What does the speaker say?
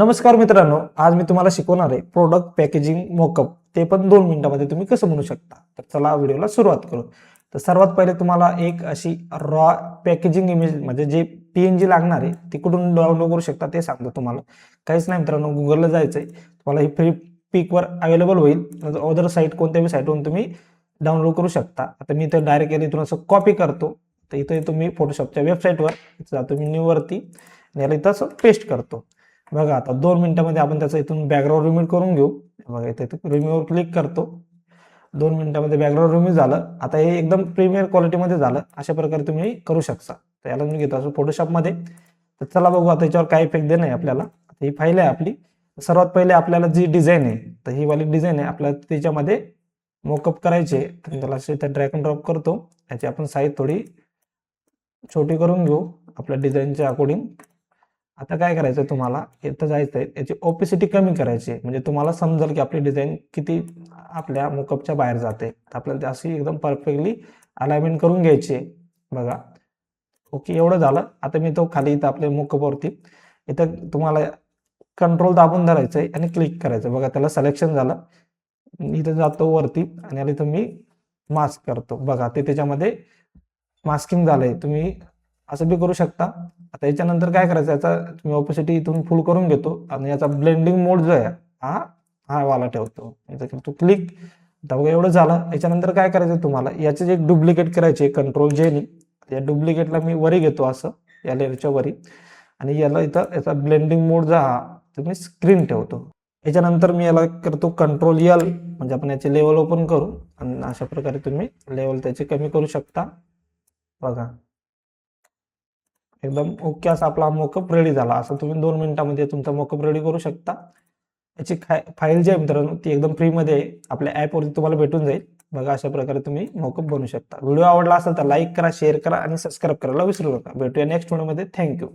नमस्कार मित्रांनो आज मी तुम्हाला शिकवणार आहे प्रोडक्ट पॅकेजिंग मोकअप ते पण दोन मिनिटामध्ये तुम्ही कसं म्हणू शकता? तर चला व्हिडिओला सुरुवात करू. तर सर्वात पहिले तुम्हाला एक अशी रॉ पॅकेजिंग इमेज म्हणजे जे पी एन जी लागणार आहे ती कुठून डाउनलोड करू शकता ते सांगतो तुम्हाला. काहीच नाही मित्रांनो गुगलला जायचं आहे तुम्हाला ही फ्री पिकवर अवेलेबल होईल. अदर साईट कोणत्याही साईटवरून तुम्ही डाउनलोड करू शकता. आता मी इथं डायरेक्ट इथून असं कॉपी करतो. तर इथं तुम्ही फोटोशॉपच्या वेबसाईटवर जातो मी न्यूवरती आणि याला इथं असं पेस्ट करतो. बघा आता दोन मिनिटामध्ये आपण त्याचं इथून बॅकग्राऊंड रिमूव्ह करून घेऊ. बघा इथे रिमूव्हवर क्लिक करतो. दोन मिनिटामध्ये बॅकग्राऊंड रिमूव्ह झालं. आता हे एकदम प्रीमियर क्वालिटीमध्ये झालं. अशा प्रकारे तुम्ही करू शकता. तर याला मी घेतो असं फोटोशॉपमध्ये तर चला बघू आता याच्यावर काय इफेक्ट देणं आहे आपल्याला. ही फाईल आहे आपली. सर्वात पहिले आपल्याला जी डिझाईन आहे तर ही वाली डिझाईन आहे. आपल्याला त्याच्यामध्ये मोकअप करायचे तर त्याला असे इथं ड्रॅगन अँड ड्रॉप करतो. याची आपण साईज थोडी छोटी करून घेऊ. आपल्या डिझाईनच्या अकॉर्डिंग आता काय करायचं तुम्हाला? इथं जायचं आहे याची ओपेसिटी कमी करायची. आहे. म्हणजे तुम्हाला समजेल की आपली डिझाईन किती आपल्या मोकअपच्या बाहेर जाते. तर आपल्याला अशी एकदम परफेक्टली अलाइनमेंट करून घ्यायची आहे. बघा. ओके एवढं झालं. आता मी तो खाली इथं आपल्या मोकअपवरती इथं तुम्हाला कंट्रोल दाबून धरायचं आहे आणि क्लिक करायचं बघा त्याला सिलेक्शन झालं. इथं जातो वरती आणि याला इथं मी मास्क करतो. बघा ते त्याच्यामध्ये मास्किंग झालंय. तुम्ही असं बी करू शकता. आता याच्यानंतर काय करायचं याचा तुम्ही ऑपोसिटी इथून फुल करून घेतो आणि याचा ब्लेंडिंग मोड जो आहे हा हा वाला ठेवतो. तो क्लिक आता बघा एवढं झालं. याच्यानंतर काय करायचं तुम्हाला याचे जे डुप्लिकेट करायचे कंट्रोल जेनी या डुप्लिकेटला मी वरी घेतो असं या लेअरच्या वरी. आणि याला इथं याचा ब्लेंडिंग मोड जो हा तुम्ही स्क्रीन ठेवतो. याच्यानंतर मी याला करतो कंट्रोल यल म्हणजे आपण याचे लेवल ओपन करू. आणि अशा प्रकारे तुम्ही लेवल त्याचे कमी करू शकता. बघा. एकदम ओके असा आपला मोकअप रेडी झाला. असं तुम्ही दोन मिनिटामध्ये तुमचा मोकअप रेडी करू शकता. याची फाईल जी आहे मित्रांनो ती एकदम फ्रीमध्ये आहे आपल्या ॲपवरती तुम्हाला भेटून जाईल. बघा अशा प्रकारे तुम्ही मोकअप बनवू शकता. व्हिडिओ आवडला असेल तर लाईक करा शेअर करा आणि सबस्क्राईब करायला विसरू नका भेटूया नेक्स्ट व्हिडिओमध्ये थँक्यू